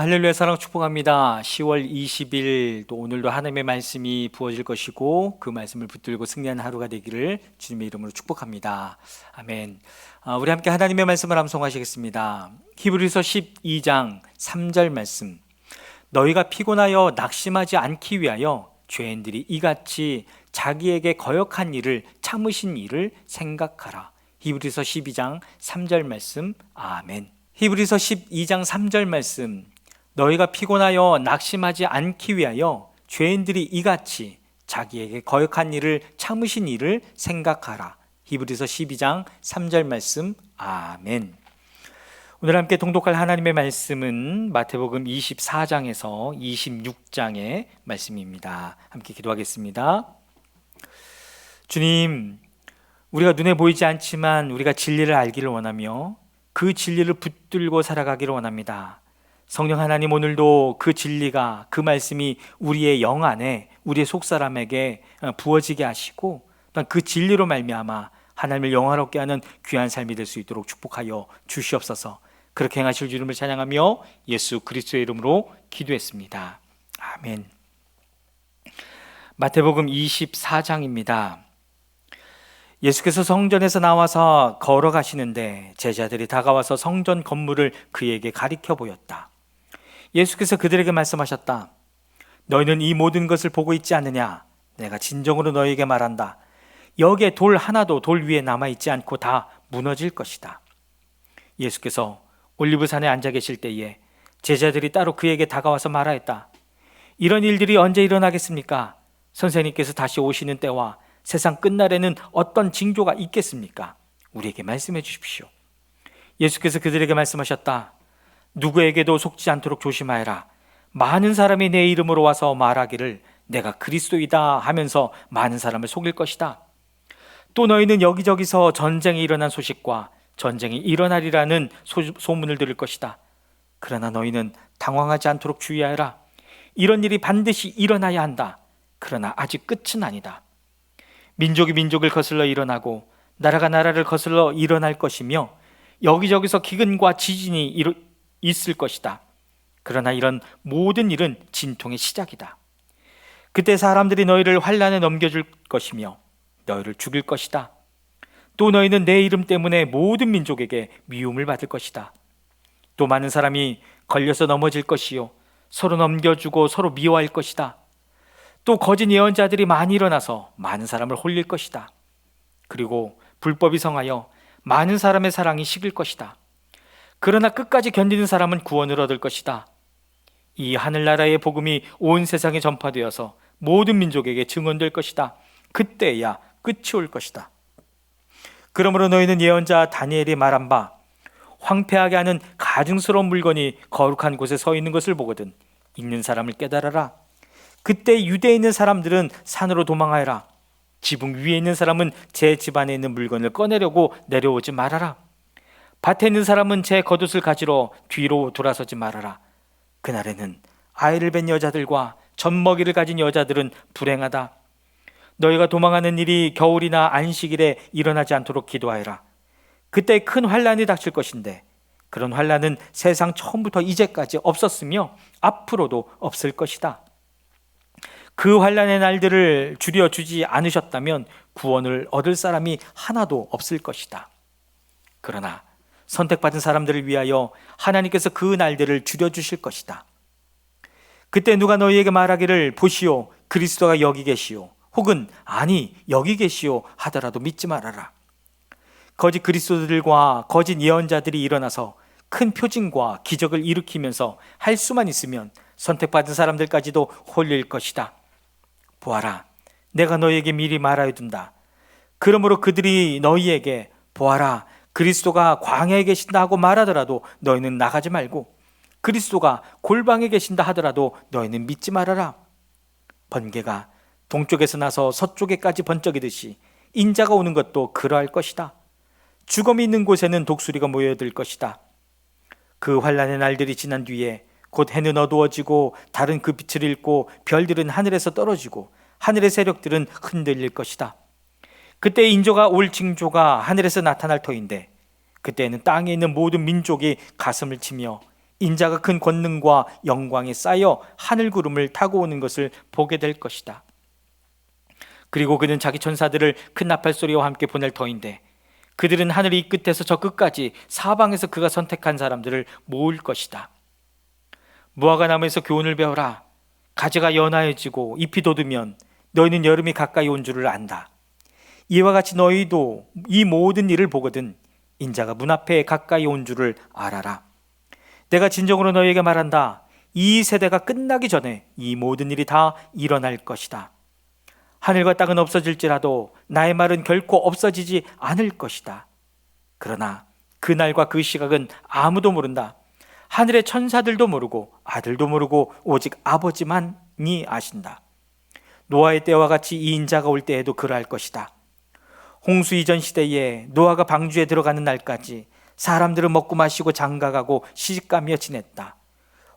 할렐루야 사랑 축복합니다. 10월 20일 또 오늘도 하나님의 말씀이 부어질 것이고 그 말씀을 붙들고 승리하는 하루가 되기를 주님의 이름으로 축복합니다. 아멘. 아, 우리 함께 하나님의 말씀을 암송하시겠습니다. 히브리서 12장 3절 말씀. 너희가 피곤하여 낙심하지 않기 위하여 죄인들이 이같이 자기에게 거역한 일을 참으신 일을 생각하라. 히브리서 12장 3절 말씀. 아멘. 히브리서 12장 3절 말씀. 너희가 피곤하여 낙심하지 않기 위하여 죄인들이 이같이 자기에게 거역한 일을 참으신 일을 생각하라. 히브리서 12장 3절 말씀. 아멘. 오늘 함께 동독할 하나님의 말씀은 마태복음 24장에서 26장의 말씀입니다. 함께 기도하겠습니다. 주님, 우리가 눈에 보이지 않지만 우리가 진리를 알기를 원하며 그 진리를 붙들고 살아가기를 원합니다. 성령 하나님 오늘도 그 진리가 그 말씀이 우리의 영 안에 우리의 속 사람에게 어, 부어지게 하시고 또한 그 진리로 말미암아 하나님을 영화롭게 하는 귀한 삶이 될 수 있도록 축복하여 주시옵소서. 그렇게 행하실 주님을 찬양하며 예수 그리스도의 이름으로 기도했습니다. 아멘. 마태복음 24장입니다. 예수께서 성전에서 나와서 걸어가시는데 제자들이 다가와서 성전 건물을 그에게 가리켜 보였다. 예수께서 그들에게 말씀하셨다. 너희는 이 모든 것을 보고 있지 않느냐? 내가 진정으로 너희에게 말한다. 여기에 돌 하나도 돌 위에 남아 있지 않고 다 무너질 것이다. 예수께서 올리브산에 앉아 계실 때에 제자들이 따로 그에게 다가와서 말하였다. 이런 일들이 언제 일어나겠습니까? 선생님께서 다시 오시는 때와 세상 끝날에는 어떤 징조가 있겠습니까? 우리에게 말씀해 주십시오. 예수께서 그들에게 말씀하셨다. 누구에게도 속지 않도록 조심하여라. 많은 사람이 내 이름으로 와서 말하기를 내가 그리스도이다 하면서 많은 사람을 속일 것이다. 또 너희는 여기저기서 전쟁이 일어난 소식과 전쟁이 일어나리라는 소, 문을 들을 것이다. 그러나 너희는 당황하지 않도록 주의하여라. 이런 일이 반드시 일어나야 한다. 그러나 아직 끝은 아니다. 민족이 민족을 거슬러 일어나고 나라가 나라를 거슬러 일어날 것이며 여기저기서 기근과 지진이 일어, 있을 것이다. 그러나 이런 모든 일은 진통의 시작이다. 그때 사람들이 너희를 환란에 넘겨줄 것이며 너희를 죽일 것이다. 또 너희는 내 이름 때문에 모든 민족에게 미움을 받을 것이다. 또 많은 사람이 걸려서 넘어질 것이요 서로 넘겨주고 서로 미워할 것이다. 또 거짓 예언자들이 많이 일어나서 많은 사람을 홀릴 것이다. 그리고 불법이 성하여 많은 사람의 사랑이 식을 것이다. 그러나 끝까지 견디는 사람은 구원을 얻을 것이다. 이 하늘나라의 복음이 온 세상에 전파되어서 모든 민족에게 증언될 것이다. 그때야 끝이 올 것이다. 그러므로 너희는 예언자 다니엘이 말한 바 황폐하게 하는 가증스러운 물건이 거룩한 곳에 서 있는 것을 보거든 있는 사람을 깨달아라. 그때 유대에 있는 사람들은 산으로 도망하여라. 지붕 위에 있는 사람은 제 집안에 있는 물건을 꺼내려고 내려오지 말아라. 밭에 있는 사람은 제 겉옷을 가지러 뒤로 돌아서지 말아라. 그날에는 아이를 뵌 여자들과 젖먹이를 가진 여자들은 불행하다. 너희가 도망하는 일이 겨울이나 안식일에 일어나지 않도록 기도하여라. 그때 큰 환란이 닥칠 것인데 그런 환란은 세상 처음부터 이제까지 없었으며 앞으로도 없을 것이다. 그 환란의 날들을 줄여 주지 않으셨다면 구원을 얻을 사람이 하나도 없을 것이다. 그러나 선택받은 사람들을 위하여 하나님께서 그 날들을 줄여 주실 것이다. 그때 누가 너희에게 말하기를 보시오 그리스도가 여기 계시오 혹은 아니 여기 계시오 하더라도 믿지 말아라. 거짓 그리스도들과 거짓 예언자들이 일어나서 큰 표징과 기적을 일으키면서 할 수만 있으면 선택받은 사람들까지도 홀릴 것이다. 보아라, 내가 너희에게 미리 말하여 둔다. 그러므로 그들이 너희에게 보아라, 그리스도가 광야에 계신다 하고 말하더라도 너희는 나가지 말고 그리스도가 골방에 계신다 하더라도 너희는 믿지 말아라. 번개가 동쪽에서 나서 서쪽에까지 번쩍이듯이 인자가 오는 것도 그러할 것이다. 죽음이 있는 곳에는 독수리가 모여들 것이다. 그 환란의 날들이 지난 뒤에 곧 해는 어두워지고 달은 그 빛을 잃고 별들은 하늘에서 떨어지고 하늘의 세력들은 흔들릴 것이다. 그때 인조가 올 징조가 하늘에서 나타날 터인데 그때는 땅에 있는 모든 민족이 가슴을 치며 인자가 큰 권능과 영광에 쌓여 하늘 구름을 타고 오는 것을 보게 될 것이다. 그리고 그는 자기 천사들을 큰 나팔 소리와 함께 보낼 터인데 그들은 하늘 이 끝에서 저 끝까지 사방에서 그가 선택한 사람들을 모을 것이다. 무화과 나무에서 교훈을 배워라. 가지가 연하여지고 잎이 돋으면 너희는 여름이 가까이 온 줄을 안다. 이와 같이 너희도 이 모든 일을 보거든 인자가 문 앞에 가까이 온 줄을 알아라. 내가 진정으로 너희에게 말한다. 이 세대가 끝나기 전에 이 모든 일이 다 일어날 것이다. 하늘과 땅은 없어질지라도 나의 말은 결코 없어지지 않을 것이다. 그러나 그날과 그 시각은 아무도 모른다. 하늘의 천사들도 모르고 아들도 모르고 오직 아버지만이 아신다. 노아의 때와 같이 이 인자가 올 때에도 그러할 것이다. 홍수 이전 시대에 노아가 방주에 들어가는 날까지 사람들은 먹고 마시고 장가가고 시집가며 지냈다.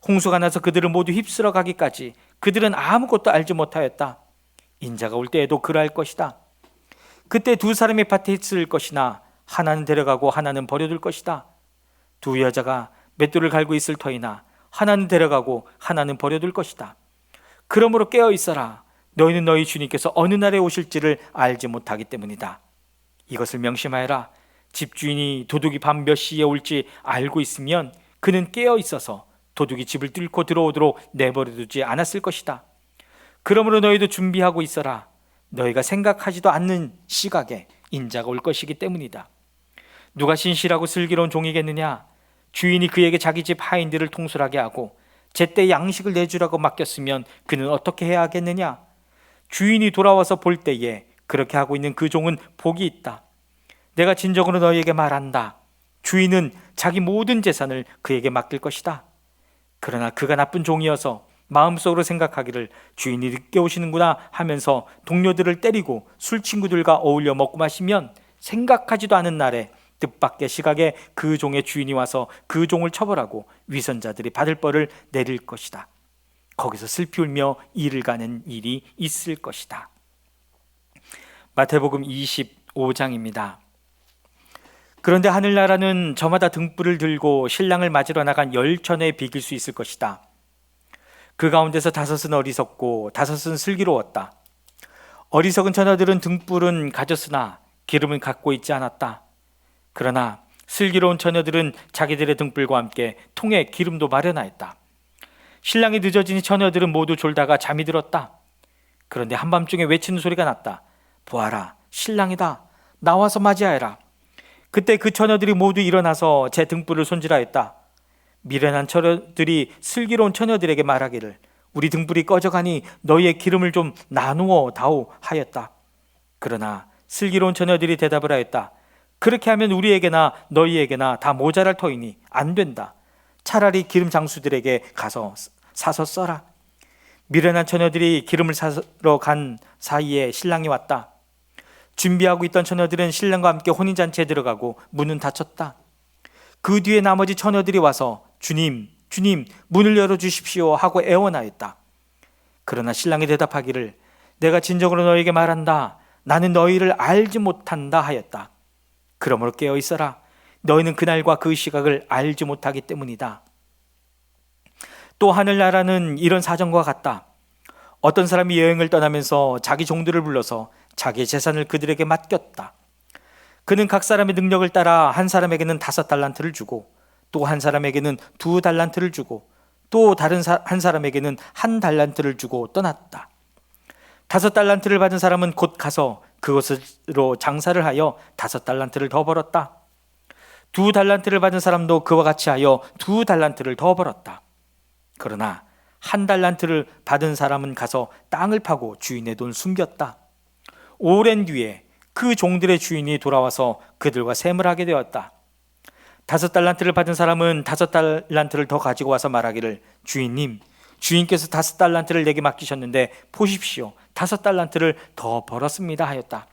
홍수가 나서 그들을 모두 휩쓸어 가기까지 그들은 아무것도 알지 못하였다. 인자가 올 때에도 그러할 것이다. 그때 두 사람이 밭에 있을 것이나 하나는 데려가고 하나는 버려둘 것이다. 두 여자가 맷돌을 갈고 있을 터이나 하나는 데려가고 하나는 버려둘 것이다. 그러므로 깨어 있어라. 너희는 너희 주님께서 어느 날에 오실지를 알지 못하기 때문이다. 이것을 명심하여라. 집주인이 도둑이 밤 몇 시에 올지 알고 있으면 그는 깨어 있어서 도둑이 집을 뚫고 들어오도록 내버려 두지 않았을 것이다. 그러므로 너희도 준비하고 있어라. 너희가 생각하지도 않는 시각에 인자가 올 것이기 때문이다. 누가 신실하고 슬기로운 종이겠느냐? 주인이 그에게 자기 집 하인들을 통솔하게 하고 제때 양식을 내주라고 맡겼으면 그는 어떻게 해야 하겠느냐? 주인이 돌아와서 볼 때에 그렇게 하고 있는 그 종은 복이 있다. 내가 진정으로 너희에게 말한다. 주인은 자기 모든 재산을 그에게 맡길 것이다. 그러나 그가 나쁜 종이어서 마음속으로 생각하기를 주인이 늦게 오시는구나 하면서 동료들을 때리고 술 친구들과 어울려 먹고 마시면 생각하지도 않은 날에 뜻밖의 시각에 그 종의 주인이 와서 그 종을 처벌하고 위선자들이 받을 벌을 내릴 것이다. 거기서 슬피 울며 일을 가는 일이 있을 것이다. 마태복음 25장입니다. 그런데 하늘나라는 저마다 등불을 들고 신랑을 맞으러 나간 열천에 비길 수 있을 것이다. 그 가운데서 다섯은 어리석고 다섯은 슬기로웠다. 어리석은 처녀들은 등불은 가졌으나 기름은 갖고 있지 않았다. 그러나 슬기로운 처녀들은 자기들의 등불과 함께 통에 기름도 마련하였다. 신랑이 늦어지니 처녀들은 모두 졸다가 잠이 들었다. 그런데 한밤중에 외치는 소리가 났다. 보아라, 신랑이다. 나와서 맞이하여라. 그때 그 처녀들이 모두 일어나서 제 등불을 손질하였다. 미련한 처녀들이 슬기로운 처녀들에게 말하기를 우리 등불이 꺼져가니 너희의 기름을 좀 나누어 다오 하였다. 그러나 슬기로운 처녀들이 대답을 하였다. 그렇게 하면 우리에게나 너희에게나 다 모자랄 터이니 안 된다. 차라리 기름 장수들에게 가서 사서 써라. 미련한 처녀들이 기름을 사러 간 사이에 신랑이 왔다. 준비하고 있던 처녀들은 신랑과 함께 혼인잔치에 들어가고 문은 닫혔다. 그 뒤에 나머지 처녀들이 와서 주님, 주님, 문을 열어주십시오 하고 애원하였다. 그러나 신랑이 대답하기를 내가 진정으로 너에게 말한다. 나는 너희를 알지 못한다 하였다. 그러므로 깨어 있어라. 너희는 그날과 그 시각을 알지 못하기 때문이다. 또 하늘나라는 이런 사정과 같다. 어떤 사람이 여행을 떠나면서 자기 종들을 불러서 자기의 재산을 그들에게 맡겼다. 그는 각 사람의 능력을 따라 한 사람에게는 다섯 달란트를 주고 또 한 사람에게는 두 달란트를 주고 또 다른 사, 한 사람에게는 한 달란트를 주고 떠났다. 다섯 달란트를 받은 사람은 곧 가서 그것으로 장사를 하여 다섯 달란트를 더 벌었다. 두 달란트를 받은 사람도 그와 같이 하여 두 달란트를 더 벌었다. 그러나 한 달란트를 받은 사람은 가서 땅을 파고 주인의 돈 숨겼다. 오랜 뒤에 그 종들의 주인이 돌아와서 그들과 셈을 하게 되었다. 다섯 달란트를 받은 사람은 다섯 달란트를 더 가지고 와서 말하기를 주인님, 주인께서 다섯 달란트를 내게 맡기셨는데 보십시오. 다섯 달란트를 더 벌었습니다 하였다.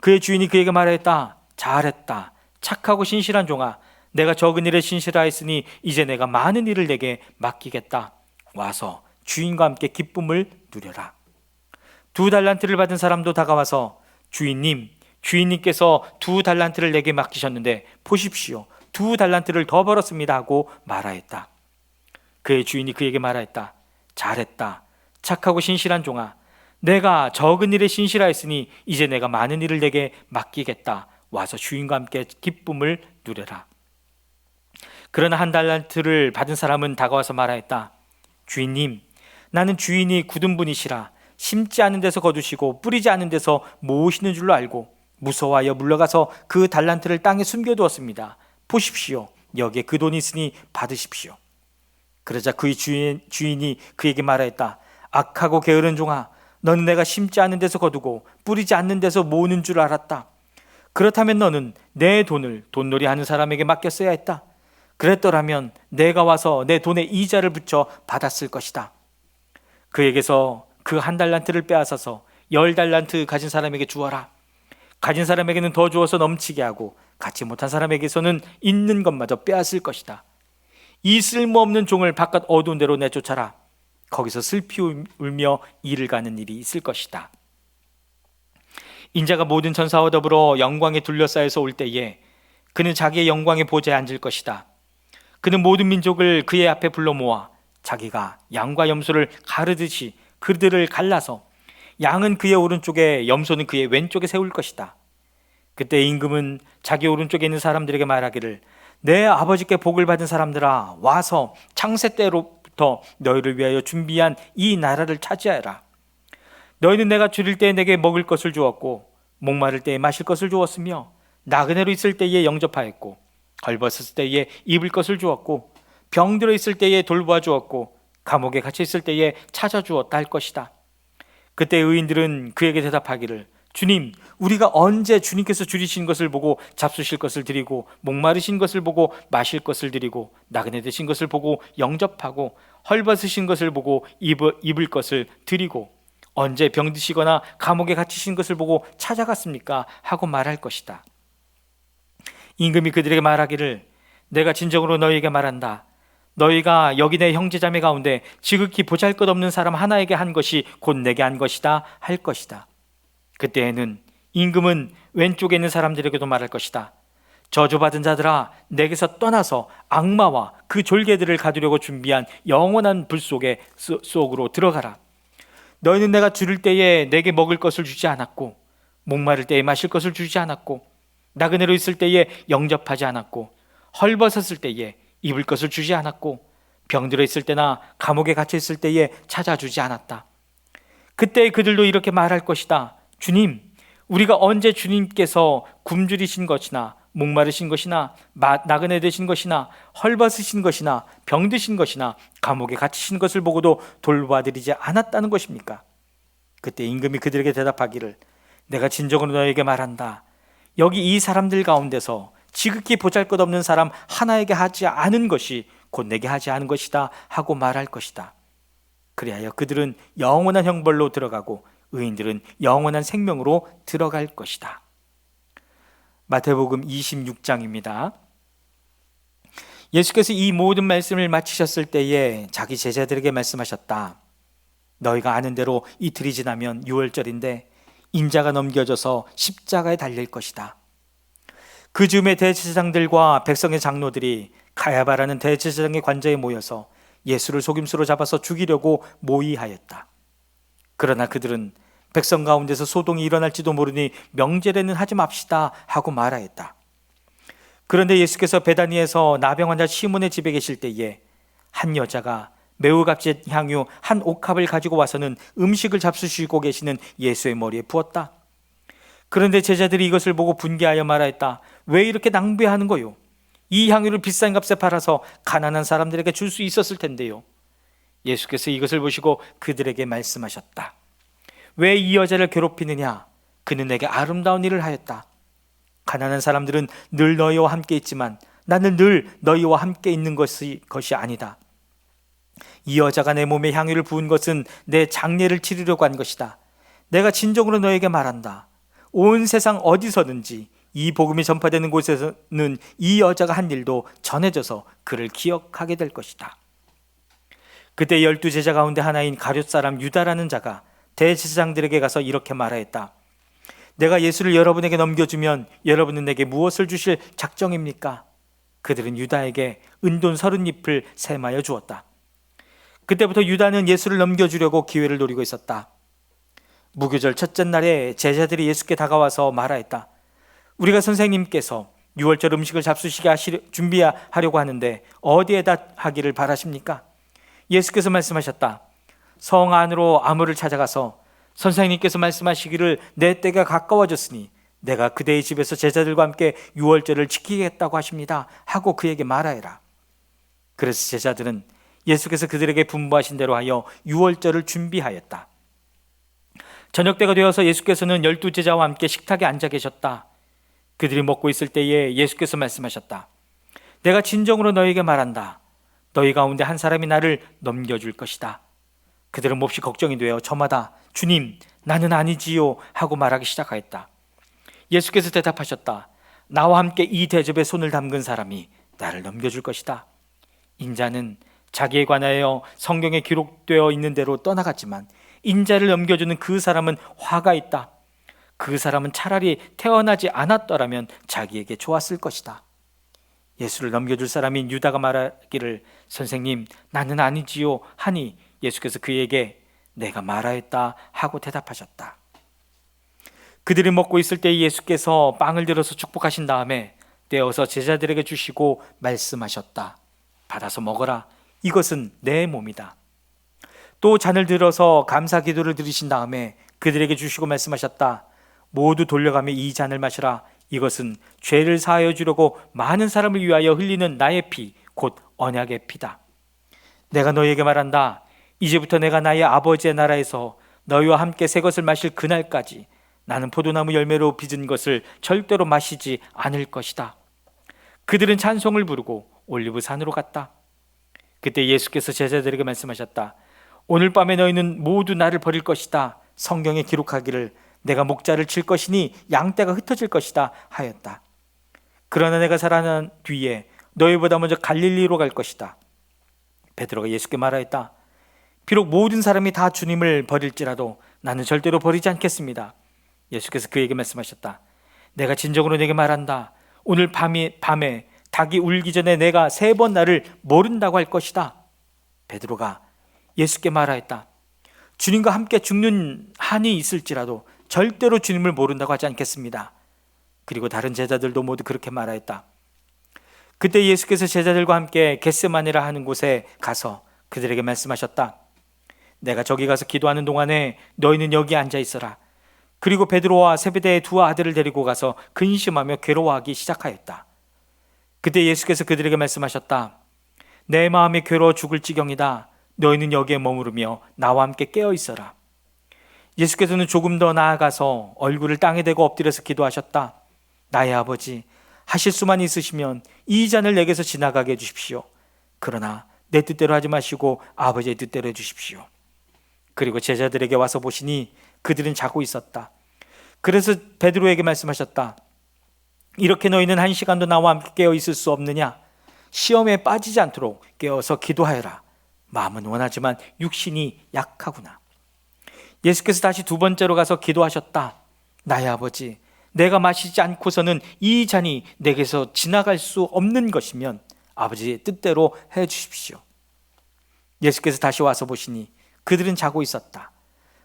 그의 주인이 그에게 말하였다. 잘했다. 착하고 신실한 종아. 내가 적은 일에 신실하였으니 이제 내가 많은 일을 내게 맡기겠다. 와서 주인과 함께 기쁨을 누려라. 두 달란트를 받은 사람도 다가와서 주인님, 주인님께서 두 달란트를 내게 맡기셨는데 보십시오. 두 달란트를 더 벌었습니다 하고 말하였다. 그의 주인이 그에게 말하였다. 잘했다. 착하고 신실한 종아. 내가 적은 일에 신실하였으니 이제 내가 많은 일을 내게 맡기겠다. 와서 주인과 함께 기쁨을 누려라. 그러나 한 달란트를 받은 사람은 다가와서 말하였다. 주인님, 나는 주인이 굳은 분이시라 심지 않은 데서 거두시고 뿌리지 않은 데서 모으시는 줄로 알고 무서워하여 물러가서 그 달란트를 땅에 숨겨두었습니다. 보십시오. 여기에 그 돈이 있으니 받으십시오. 그러자 그의 주인, 주인이 그에게 말하였다. 악하고 게으른 종아, 너는 내가 심지 않은 데서 거두고 뿌리지 않는 데서 모으는 줄 알았다. 그렇다면 너는 내 돈을 돈놀이 하는 사람에게 맡겼어야 했다. 그랬더라면 내가 와서 내 돈에 이자를 붙여 받았을 것이다. 그에게서 그 한 달란트를 빼앗아서 열 달란트 가진 사람에게 주어라. 가진 사람에게는 더 주어서 넘치게 하고 갖지 못한 사람에게서는 있는 것마저 빼앗을 것이다. 이 쓸모없는 종을 바깥 어두운 데로 내쫓아라. 거기서 슬피 울며 일을 가는 일이 있을 것이다. 인자가 모든 천사와 더불어 영광에 둘러싸여서 올 때에 그는 자기의 영광의 보좌에 앉을 것이다. 그는 모든 민족을 그의 앞에 불러 모아 자기가 양과 염소를 가르듯이 그들을 갈라서 양은 그의 오른쪽에 염소는 그의 왼쪽에 세울 것이다. 그때 임금은 자기 오른쪽에 있는 사람들에게 말하기를 내 아버지께 복을 받은 사람들아 와서 창세 때로부터 너희를 위하여 준비한 이 나라를 차지하라. 너희는 내가 줄일 때에 내게 먹을 것을 주었고 목마를 때에 마실 것을 주었으며 나그네로 있을 때에 영접하였고 걸벗었을 때에 입을 것을 주었고 병들어 있을 때에 돌보아 주었고 감옥에 갇혀 있을 때에 찾아 주었다 할 것이다. 그때 의인들은 그에게 대답하기를 주님, 우리가 언제 주님께서 줄이신 것을 보고 잡수실 것을 드리고 목마르신 것을 보고 마실 것을 드리고 나그네 되신 것을 보고 영접하고 헐벗으신 것을 보고 입을, 입을 것을 드리고 언제 병드시거나 감옥에 갇히신 것을 보고 찾아갔습니까? 하고 말할 것이다. 임금이 그들에게 말하기를 내가 진정으로 너희에게 말한다. 너희가 여기 내 형제자매 가운데 지극히 보잘것없는 사람 하나에게 한 것이 곧 내게 한 것이다 할 것이다. 그때에는 임금은 왼쪽에 있는 사람들에게도 말할 것이다. 저주받은 자들아 내게서 떠나서 악마와 그 졸개들을 가두려고 준비한 영원한 불 속에 속으로 들어가라. 너희는 내가 줄일 때에 내게 먹을 것을 주지 않았고 목마를 때에 마실 것을 주지 않았고 나그네로 있을 때에 영접하지 않았고 헐벗었을 때에 입을 것을 주지 않았고 병들어 있을 때나 감옥에 갇혀 있을 때에 찾아주지 않았다. 그때 그들도 이렇게 말할 것이다. 주님, 우리가 언제 주님께서 굶주리신 것이나 목마르신 것이나 나그네 되신 것이나 헐벗으신 것이나 병드신 것이나 감옥에 갇히신 것을 보고도 돌봐드리지 않았다는 것입니까? 그때 임금이 그들에게 대답하기를 내가 진정으로 너에게 말한다. 여기 이 사람들 가운데서 지극히 보잘것없는 사람 하나에게 하지 않은 것이 곧 내게 하지 않은 것이다 하고 말할 것이다. 그리하여 그들은 영원한 형벌로 들어가고 의인들은 영원한 생명으로 들어갈 것이다. 마태복음 26장입니다. 예수께서 이 모든 말씀을 마치셨을 때에 자기 제자들에게 말씀하셨다. 너희가 아는 대로 이틀이 지나면 6월절인데 인자가 넘겨져서 십자가에 달릴 것이다. 그 즈음에 대제사장들과 백성의 장로들이 가야바라는 대제사장의 관저에 모여서 예수를 속임수로 잡아서 죽이려고 모의하였다. 그러나 그들은 백성 가운데서 소동이 일어날지도 모르니 명제례는 하지 맙시다 하고 말하였다. 그런데 예수께서 베다니에서 나병 환자 시몬의 집에 계실 때에 한 여자가 매우 값진 향유 한 옥합을 가지고 와서는 음식을 잡수시고 계시는 예수의 머리에 부었다. 그런데 제자들이 이것을 보고 분개하여 말하였다. 왜 이렇게 낭비하는 거요? 이 향유를 비싼 값에 팔아서 가난한 사람들에게 줄 수 있었을 텐데요. 예수께서 이것을 보시고 그들에게 말씀하셨다. 왜 이 여자를 괴롭히느냐? 그는 내게 아름다운 일을 하였다. 가난한 사람들은 늘 너희와 함께 있지만 나는 늘 너희와 함께 있는 것이, 것이 아니다. 이 여자가 내 몸에 향유를 부은 것은 내 장례를 치르려고 한 것이다. 내가 진정으로 너에게 말한다. 온 세상 어디서든지 이 복음이 전파되는 곳에서는 이 여자가 한 일도 전해져서 그를 기억하게 될 것이다. 그때 열두 제자 가운데 하나인 가룟 사람 유다라는 자가 대제사장들에게 가서 이렇게 말하였다. 내가 예수를 여러분에게 넘겨주면 여러분은 내게 무엇을 주실 작정입니까? 그들은 유다에게 은돈 서른 잎을 세마여 주었다. 그때부터 유다는 예수를 넘겨주려고 기회를 노리고 있었다. 무교절 첫째 날에 제자들이 예수께 다가와서 말하였다. 우리가 선생님께서 유월절 음식을 잡수시게 하시, 준비하려고 하는데 어디에다 하기를 바라십니까? 예수께서 말씀하셨다. 성 안으로 아무를 찾아가서 선생님께서 말씀하시기를 내 때가 가까워졌으니 내가 그대의 집에서 제자들과 함께 유월절을 지키겠다고 하십니다. 하고 그에게 말하여라. 그래서 제자들은 예수께서 그들에게 분부하신 대로 하여 유월절을 준비하였다. 저녁 때가 되어서 예수께서는 열두 제자와 함께 식탁에 앉아 계셨다. 그들이 먹고 있을 때에 예수께서 말씀하셨다. 내가 진정으로 너에게 말한다. 너희 가운데 한 사람이 나를 넘겨줄 것이다. 그들은 몹시 걱정이 되어 저마다 주님, 나는 아니지요 하고 말하기 시작하였다. 예수께서 대답하셨다. 나와 함께 이 대접에 손을 담근 사람이 나를 넘겨줄 것이다. 인자는 자기에 관하여 성경에 기록되어 있는 대로 떠나갔지만 인자를 넘겨주는 그 사람은 화가 있다. 그 사람은 차라리 태어나지 않았더라면 자기에게 좋았을 것이다. 예수를 넘겨줄 사람인 유다가 말하기를 선생님 나는 아니지요 하니 예수께서 그에게 내가 말하였다 하고 대답하셨다. 그들이 먹고 있을 때 예수께서 빵을 들어서 축복하신 다음에 떼어서 제자들에게 주시고 말씀하셨다. 받아서 먹어라. 이것은 내 몸이다. 또 잔을 들어서 감사 기도를 드리신 다음에 그들에게 주시고 말씀하셨다. 모두 돌려가며 이 잔을 마시라. 이것은 죄를 사하여 주려고 많은 사람을 위하여 흘리는 나의 피, 곧 언약의 피다. 내가 너희에게 말한다. 이제부터 내가 나의 아버지의 나라에서 너희와 함께 새 것을 마실 그날까지 나는 포도나무 열매로 빚은 것을 절대로 마시지 않을 것이다. 그들은 찬송을 부르고 올리브 산으로 갔다. 그때 예수께서 제자들에게 말씀하셨다. 오늘 밤에 너희는 모두 나를 버릴 것이다. 성경에 기록하기를 내가 목자를 칠 것이니 양떼가 흩어질 것이다 하였다. 그러나 내가 살아난 뒤에 너희보다 먼저 갈릴리로 갈 것이다. 베드로가 예수께 말하였다. 비록 모든 사람이 다 주님을 버릴지라도 나는 절대로 버리지 않겠습니다. 예수께서 그에게 말씀하셨다. 내가 진정으로 내게 말한다. 오늘 밤이, 밤에 닭이 울기 전에 내가 세 번 나를 모른다고 할 것이다. 베드로가 예수께 말하였다. 주님과 함께 죽는 한이 있을지라도 절대로 주님을 모른다고 하지 않겠습니다. 그리고 다른 제자들도 모두 그렇게 말하였다. 그때 예수께서 제자들과 함께 겟세마네라 하는 곳에 가서 그들에게 말씀하셨다. 내가 저기 가서 기도하는 동안에 너희는 여기 앉아 있어라. 그리고 베드로와 세베대의 두 아들을 데리고 가서 근심하며 괴로워하기 시작하였다. 그때 예수께서 그들에게 말씀하셨다. 내 마음이 괴로워 죽을 지경이다. 너희는 여기에 머무르며 나와 함께 깨어 있어라. 예수께서는 조금 더 나아가서 얼굴을 땅에 대고 엎드려서 기도하셨다. 나의 아버지, 하실 수만 있으시면 이 잔을 내게서 지나가게 해주십시오. 그러나 내 뜻대로 하지 마시고 아버지의 뜻대로 해주십시오. 그리고 제자들에게 와서 보시니 그들은 자고 있었다. 그래서 베드로에게 말씀하셨다. 이렇게 너희는 한 시간도 나와 함께 깨어 있을 수 없느냐? 시험에 빠지지 않도록 깨어서 기도하여라. 마음은 원하지만 육신이 약하구나. 예수께서 다시 두 번째로 가서 기도하셨다. 나의 아버지, 내가 마시지 않고서는 이 잔이 내게서 지나갈 수 없는 것이면 아버지의 뜻대로 해 주십시오. 예수께서 다시 와서 보시니 그들은 자고 있었다.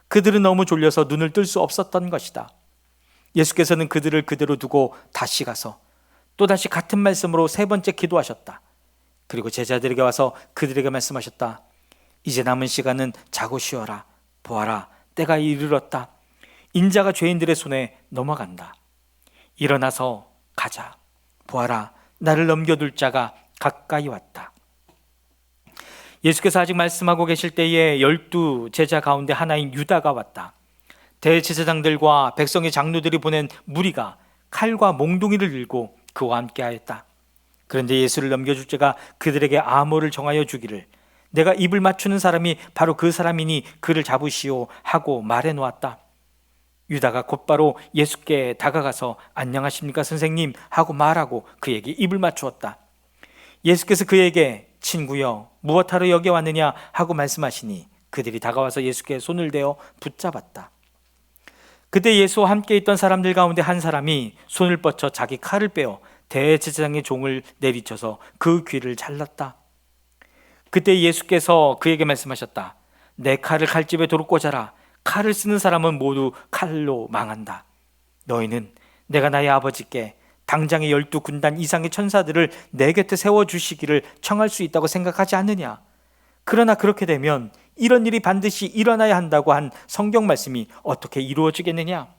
그들은 너무 졸려서 눈을 뜰 수 없었던 것이다. 예수께서는 그들을 그대로 두고 다시 가서 또다시 같은 말씀으로 세 번째 기도하셨다. 그리고 제자들에게 와서 그들에게 말씀하셨다. 이제 남은 시간은 자고 쉬어라. 보아라. 때가 이르렀다. 인자가 죄인들의 손에 넘어간다. 일어나서 가자. 보아라. 나를 넘겨둘 자가 가까이 왔다. 예수께서 아직 말씀하고 계실 때에 열두 제자 가운데 하나인 유다가 왔다. 대제사장들과 백성의 장로들이 보낸 무리가 칼과 몽둥이를 들고 그와 함께하였다. 그런데 예수를 넘겨줄 자가 그들에게 암호를 정하여 주기를 내가 입을 맞추는 사람이 바로 그 사람이니 그를 잡으시오 하고 말해 놓았다. 유다가 곧바로 예수께 다가가서 안녕하십니까 선생님 하고 말하고 그에게 입을 맞추었다. 예수께서 그에게 친구여 무엇하러 여기 왔느냐 하고 말씀하시니 그들이 다가와서 예수께 손을 대어 붙잡았다. 그때 예수와 함께 있던 사람들 가운데 한 사람이 손을 뻗쳐 자기 칼을 빼어 대제사장의 종을 내리쳐서 그 귀를 잘랐다. 그때 예수께서 그에게 말씀하셨다. 내 칼을 칼집에 도로 꽂아라. 칼을 쓰는 사람은 모두 칼로 망한다. 너희는 내가 나의 아버지께 당장의 열두 군단 이상의 천사들을 내 곁에 세워 주시기를 청할 수 있다고 생각하지 않느냐? 그러나 그렇게 되면 이런 일이 반드시 일어나야 한다고 한 성경 말씀이 어떻게 이루어지겠느냐?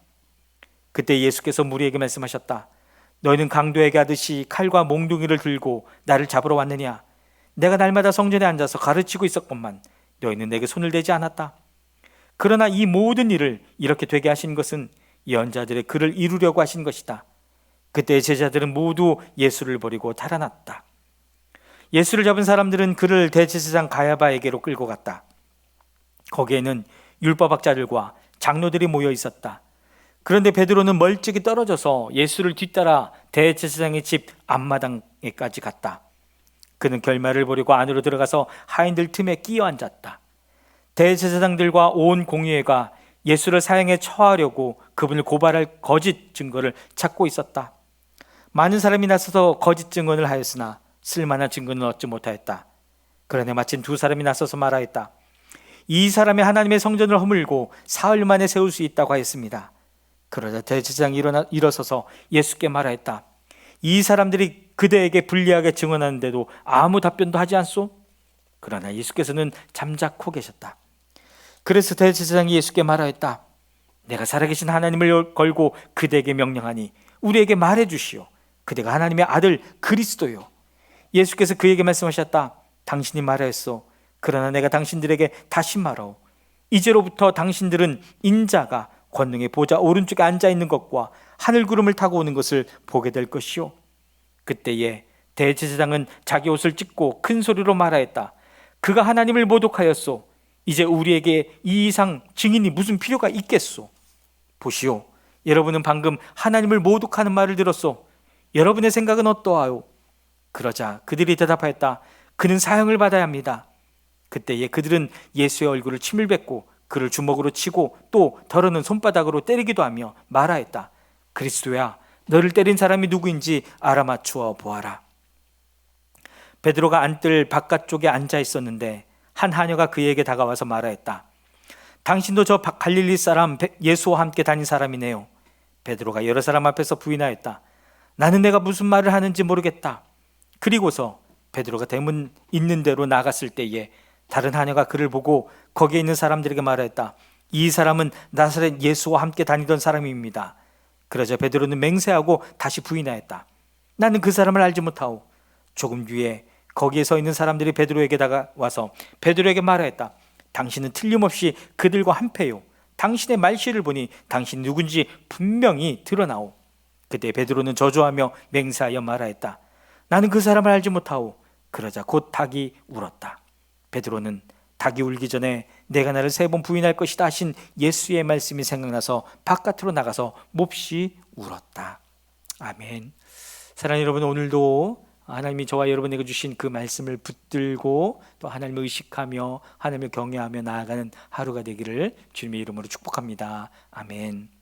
그때 예수께서 무리에게 말씀하셨다. 너희는 강도에게 하듯이 칼과 몽둥이를 들고 나를 잡으러 왔느냐? 내가 날마다 성전에 앉아서 가르치고 있었건만 너희는 내게 손을 대지 않았다. 그러나 이 모든 일을 이렇게 되게 하신 것은 예언자들의 글을 이루려고 하신 것이다. 그때 제자들은 모두 예수를 버리고 달아났다. 예수를 잡은 사람들은 그를 대제사장 가야바에게로 끌고 갔다. 거기에는 율법학자들과 장로들이 모여 있었다. 그런데 베드로는 멀찍이 떨어져서 예수를 뒤따라 대제사장의 집 앞마당에까지 갔다. 그는 결말을 보려고 안으로 들어가서 하인들 틈에 끼어 앉았다. 대제사장들과 온 공의회가 예수를 사형에 처하려고 그분을 고발할 거짓 증거를 찾고 있었다. 많은 사람이 나서서 거짓 증언을 하였으나 쓸만한 증거는 얻지 못하였다. 그러나 마침 두 사람이 나서서 말하였다. 이 사람이 하나님의 성전을 허물고 사흘 만에 세울 수 있다고 하였습니다. 그러자 대제사장이 일어나, 일어서서 예수께 말하였다. 이 사람들이 그대에게 불리하게 증언하는데도 아무 답변도 하지 않소? 그러나 예수께서는 잠자코 계셨다. 그래서 대제사장이 예수께 말하였다. 내가 살아계신 하나님을 걸고 그대에게 명령하니 우리에게 말해 주시오. 그대가 하나님의 아들 그리스도요. 예수께서 그에게 말씀하셨다. 당신이 말하였소. 그러나 내가 당신들에게 다시 말하오. 이제로부터 당신들은 인자가 권능의 보좌 오른쪽에 앉아 있는 것과 하늘 구름을 타고 오는 것을 보게 될 것이요. 그때에 대제사장은 자기 옷을 찢고 큰 소리로 말하였다. 그가 하나님을 모독하였소. 이제 우리에게 이 이상 증인이 무슨 필요가 있겠소? 보시오. 여러분은 방금 하나님을 모독하는 말을 들었소. 여러분의 생각은 어떠하요? 그러자 그들이 대답하였다. 그는 사형을 받아야 합니다. 그때에 그들은 예수의 얼굴을 침을 뱉고 그를 주먹으로 치고 또 더러는 손바닥으로 때리기도 하며 말하였다. 그리스도야, 너를 때린 사람이 누구인지 알아맞추어 보아라. 베드로가 안뜰 바깥쪽에 앉아 있었는데 한 하녀가 그에게 다가와서 말하였다. 당신도 저 갈릴리 사람 예수와 함께 다닌 사람이네요. 베드로가 여러 사람 앞에서 부인하였다. 나는 내가 무슨 말을 하는지 모르겠다. 그리고서 베드로가 대문 있는 대로 나갔을 때에 다른 하녀가 그를 보고 거기에 있는 사람들에게 말하였다. 이 사람은 나사렛 예수와 함께 다니던 사람입니다. 그러자 베드로는 맹세하고 다시 부인하였다. 나는 그 사람을 알지 못하오. 조금 뒤에 거기에 서 있는 사람들이 베드로에게 다가와서 베드로에게 말하였다. 당신은 틀림없이 그들과 한패요. 당신의 말씨를 보니 당신 누군지 분명히 드러나오. 그때 베드로는 저주하며 맹세하여 말하였다. 나는 그 사람을 알지 못하오. 그러자 곧 닭이 울었다. 베드로는 닭이 울기 전에 내가 나를 세 번 부인할 것이다 하신 예수의 말씀이 생각나서 바깥으로 나가서 몹시 울었다. 아멘. 사랑하는 여러분 오늘도 하나님이 저와 여러분에게 주신 그 말씀을 붙들고 또 하나님을 의식하며 하나님을 경외하며 나아가는 하루가 되기를 주님의 이름으로 축복합니다. 아멘.